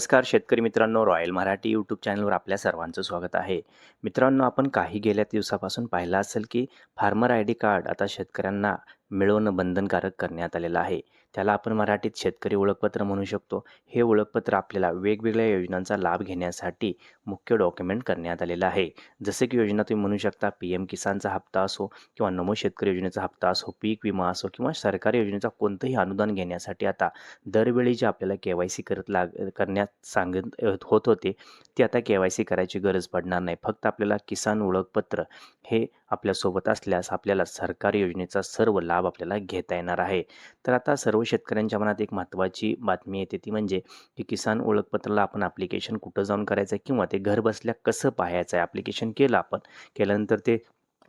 नमस्कार शेतकरी मित्रांनो रॉयल मराठी यूट्यूब चॅनलवर आपल्या सर्वांचं स्वागत आहे. मित्रांनो आपण काही गेल्या दिवसापासून पाहिलं असेल की फार्मर आय डी कार्ड आता शेतकऱ्यांना मिळवणं बंधनकारक करण्यात आलेलं आहे. त्याला आपण मराठीत शेतकरी ओळखपत्र म्हणू शकतो. हे ओळखपत्र आपल्याला वेगवेगळ्या योजनांचा लाभ घेण्यासाठी मुख्य डॉक्युमेंट करण्यात आलेलं आहे. जसे की योजना तुम्ही म्हणू शकता पी एम किसानचा हप्ता असो किंवा नमो शेतकरी योजनेचा हप्ता असो पीक विमा असो किंवा सरकारी योजनेचा कोणतंही अनुदान घेण्यासाठी आता दरवेळी जे आपल्याला के वाय सी करत लाग करण्यात सांगत होत होते ते आता के वाय सी करायची गरज पडणार नाही. फक्त आपल्याला किसान ओळखपत्र हे आपल्यासोबत असल्यास आपल्याला सरकारी योजनेचा सर्व लाभ आपल्याला घेता येणार आहे. तर आता सर्व शेतकऱ्यांच्या मनात एक महत्त्वाची बातमी येते ती म्हणजे की किसान ओळखपत्राला आपण ॲप्लिकेशन कुठं जाऊन करायचं आहे किंवा ते घर बसल्या कसं पाहायचं आहे? ॲप्लिकेशन केलं आपण केल्यानंतर ते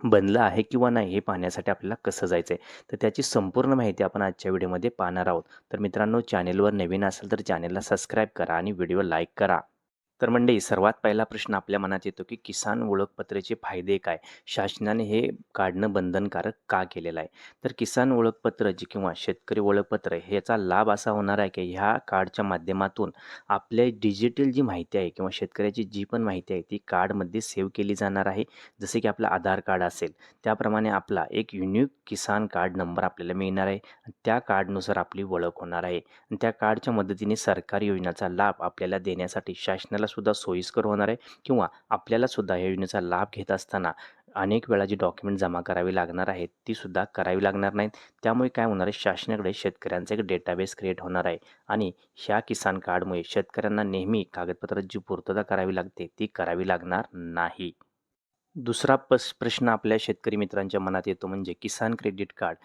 बनलं आहे किंवा नाही हे पाहण्यासाठी आपल्याला कसं जायचं आहे तर त्याची संपूर्ण माहिती आपण आजच्या व्हिडिओमध्ये पाहणार आहोत. तर मित्रांनो चॅनेलवर नवीन असेल तर चॅनेलला सबस्क्राईब करा आणि व्हिडिओ लाईक करा. तर मंडळी सर्वात पहिला प्रश्न आपल्या मनात येतो की किसान ओळखपत्राचे फायदे काय? शासनाने हे काढणं बंधनकारक का केलेलं आहे? तर किसान ओळखपत्र जे किंवा शेतकरी ओळखपत्र ह्याचा लाभ असा होणार आहे की ह्या कार्डच्या माध्यमातून आपल्या डिजिटल जी माहिती आहे किंवा शेतकऱ्याची जी पण माहिती आहे ती कार्डमध्ये सेव्ह केली जाणार आहे. जसे की आपलं आधार कार्ड असेल त्याप्रमाणे आपला एक युनिक किसान कार्ड नंबर आपल्याला मिळणार आहे. त्या कार्डनुसार आपली ओळख होणार आहे. आणि त्या कार्डच्या मदतीने सरकारी योजनेचा लाभ आपल्याला देण्यासाठी शासनाला सुद्धा सोयीस्कर होणार आहे किंवा आपल्यालासुद्धा या योजनेचा लाभ घेत असताना अनेक वेळा जी डॉक्युमेंट जमा करावी लागणार आहेत ती सुद्धा करावी लागणार नाहीत. त्यामुळे काय होणार आहे शासनाकडे शेतकऱ्यांचा एक डेटाबेस क्रिएट होणार आहे आणि ह्या किसान कार्डमुळे शेतकऱ्यांना नेहमी कागदपत्रात जी पूर्तता करावी लागते ती करावी लागणार नाही. दुसरा पस प्रश्न आपल्या शेतकरी मित्रांच्या मनात येतो म्हणजे किसान क्रेडिट कार्ड.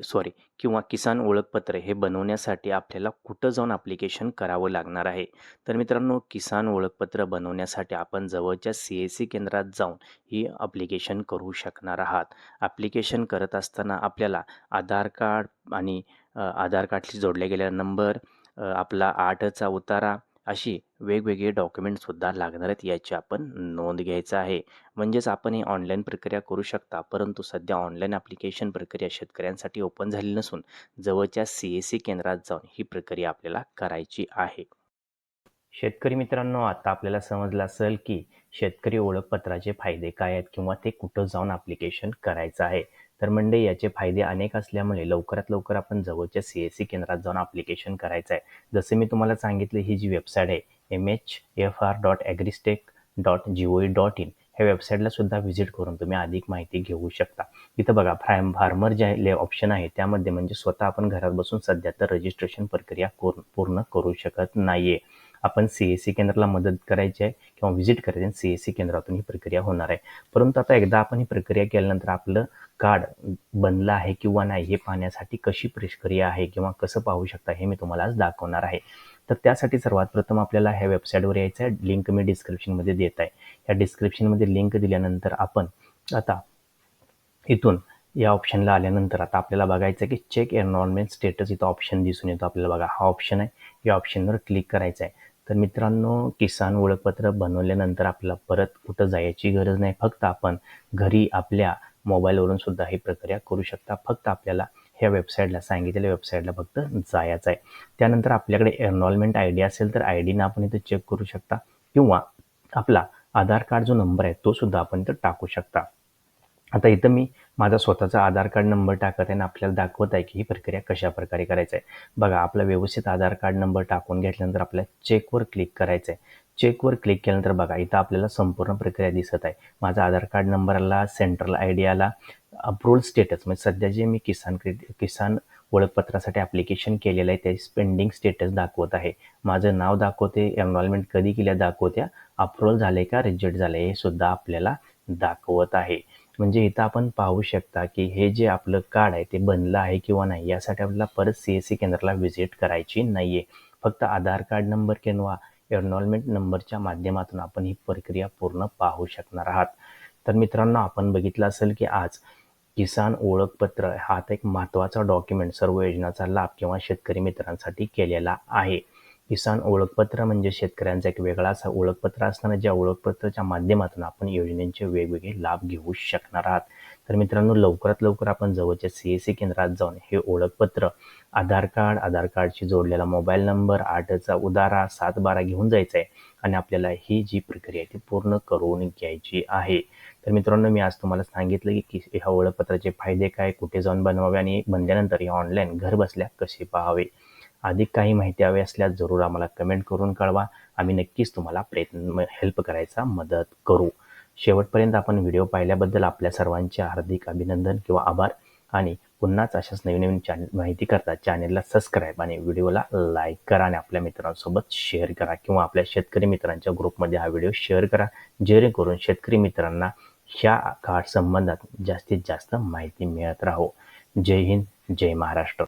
सॉरी किंवा किसान ओळखपत्र हे बनवण्यासाठी आपल्याला कुठं जाऊन ॲप्लिकेशन करावं लागणार आहे? तर मित्रांनो किसान ओळखपत्र बनवण्यासाठी आपण जवळच्या सी एस सी केंद्रात जाऊन ही ॲप्लिकेशन करू शकणार आहात. ॲप्लिकेशन करत असताना आपल्याला आधार कार्ड आणि आधार कार्डशी जोडल्या गेलेला नंबर आपला आठचा उतारा अशी वेगवेगळे डॉक्युमेंटसुद्धा लागणार आहेत याची आपण नोंद घ्यायचं आहे. म्हणजेच आपण ही ऑनलाईन प्रक्रिया करू शकता परंतु सध्या ऑनलाईन ॲप्लिकेशन प्रक्रिया शेतकऱ्यांसाठी ओपन झाली नसून जवळच्या सी एस सी केंद्रात जाऊन ही प्रक्रिया आपल्याला करायची आहे. शेतकरी मित्रांनो आता आपल्याला समजलं असेल की शेतकरी ओळखपत्राचे फायदे काय आहेत किंवा ते कुठं जाऊन ॲप्लिकेशन करायचं आहे. तर म्हणजे याचे फायदे अनेक असल्यामुळे लवकरात लवकर आपण जवळच्या सी एस सी केंद्रात जाऊन ॲप्लिकेशन करायचं आहे. जसं मी तुम्हाला सांगितले ही जी वेबसाईट आहे M H F R dot agristack dot G O E dot in ह्या वेबसाईटला सुद्धा व्हिजिट करून तुम्ही अधिक माहिती घेऊ शकता. इथं बघा फार्म फार्मर जे ले ऑप्शन आहे त्यामध्ये म्हणजे स्वतः आपण घरात बसून सध्या तर रजिस्ट्रेशन प्रक्रिया पूर्ण करू शकत नाही आहे आपण सी एस सी केंद्राला मदत करायची आहे किंवा व्हिजिट करायची आहे सी एस सी केंद्रातून ही प्रक्रिया होणार आहे. परंतु आता एकदा आपण ही प्रक्रिया केल्यानंतर आपलं कार्ड बनलं आहे किंवा नाही हे पाहण्यासाठी कशी प्रक्रिया आहे किंवा कसं पाहू शकता हे मी तुम्हाला आज दाखवणार आहे. तर त्यासाठी सर्वात प्रथम आपल्याला ह्या वेबसाईटवर यायचं आहे. लिंक मी डिस्क्रिप्शनमध्ये देत आहे. या डिस्क्रिप्शनमध्ये लिंक दिल्यानंतर आपण आता इथून या ऑप्शनला आल्यानंतर आता आपल्याला बघायचं आहे की चेक एनरोलमेंट स्टेटस इथं ऑप्शन दिसून येतो आपल्याला बघा. हा ऑप्शन आहे. या ऑप्शनवर क्लिक करायचं आहे. तर मित्रांनो किसान ओळखपत्र बनवल्यानंतर आपल्याला परत कुठं जायची गरज नाही. फक्त आपण घरी आपल्या मोबाईलवरून सुद्धा ही प्रक्रिया करू शकता. फक्त आपल्याला ह्या वेबसाईटला सांगितलेल्या वेबसाईटला फक्त जायचं आहे. त्यानंतर आपल्याकडे एनरॉलमेंट आय डी असेल तर आय डीनं आपण इथं चेक करू शकता. किंवा आपला आधार कार्ड जो नंबर आहे तो सुद्धा आपण इथं टाकू शकता. आता इथं मी माझा स्वतःचा आधार कार्ड नंबर टाकत आहे आणि आपल्याला दाखवत आहे की ही प्रक्रिया कशा प्रकारे करायचं आहे. बघा आपला व्यवस्थित आधार कार्ड नंबर टाकून घेतल्यानंतर आपल्याला चेकवर क्लिक करायचं आहे चेकवर क्लिक केल्यानंतर बघा इथं आपल्याला संपूर्ण प्रक्रिया दिसत आहे. माझा आधार कार्ड नंबर आला सेंट्रल आय डी आला अप्रुव्हल स्टेटस म्हणजे सध्या जे मी किसान क्रेडिट किसान ओळखपत्रासाठी ॲप्लिकेशन केलेलं आहे ते पेंडिंग स्टेटस दाखवत आहे. माझं नाव दाखवते एनरॉलमेंट कधी केल्या दाखवत्या अप्रुव्हल झाले का रिजेक्ट झाले हे सुद्धा आपल्याला दाखवत आहे. म्हणजे इथं आपण पाहू शकता की हे जे आपलं कार्ड आहे ते बनलं आहे किंवा नाही यासाठी आपल्याला परत सी एस सी केंद्राला व्हिजिट करायची नाही आहे फक्त आधार कार्ड नंबर किंवा एनरोलमेंट नंबरच्या माध्यमातून आपण ही प्रक्रिया पूर्ण पाहू शकणार आहात. तर मित्रांनो आपण बघितलं असेल की आज किसान ओळखपत्र हा एक महत्त्वाचा डॉक्युमेंट सर्व योजनाचा लाभ किंवा शेतकरी मित्रांसाठी केलेला आहे. किसान ओळखपत्र म्हणजे शेतकऱ्यांचा एक वेगळा असा ओळखपत्र असताना ज्या ओळखपत्राच्या माध्यमातून आपण योजनेचे वेगवेगळे लाभ घेऊ शकणार आहात. तर मित्रांनो लवकरात लवकर आपण जवळच्या सी एस सी केंद्रात जाऊन हे ओळखपत्र आधार कार्ड आधार कार्डशी जोडलेला मोबाईल नंबर आठचा उदारा सात बारा घेऊन जायचं आहे आणि आपल्याला ही जी प्रक्रिया आहे ती पूर्ण करून घ्यायची आहे. तर मित्रांनो मी आज तुम्हाला सांगितलं की ह्या ओळखपत्राचे फायदे काय कुठे जाऊन बनवावे आणि बनल्यानंतर हे ऑनलाईन घर बसल्या कसे पाहावे? अधिक काही माहिती हवी असल्यास जरूर आम्हाला कमेंट करून कळवा. आम्ही नक्कीच तुम्हाला प्रयत्न हेल्प करायचा मदत करू. शेवटपर्यंत आपण व्हिडिओ पाहिल्याबद्दल आपल्या सर्वांचे हार्दिक अभिनंदन किंवा आभार. आणि पुन्हाच अशाच नवीन नवीन चॅनल माहिती करता चॅनेलला सबस्क्राईब आणि व्हिडिओला लाईक करा आणि आपल्या मित्रांसोबत शेअर करा किंवा आपल्या शेतकरी मित्रांच्या ग्रुपमध्ये हा व्हिडिओ शेअर करा. जेणेकरून शेतकरी मित्रांना ह्या काळ संबंधात जास्तीत जास्त माहिती मिळत राहो. जय हिंद जय महाराष्ट्र.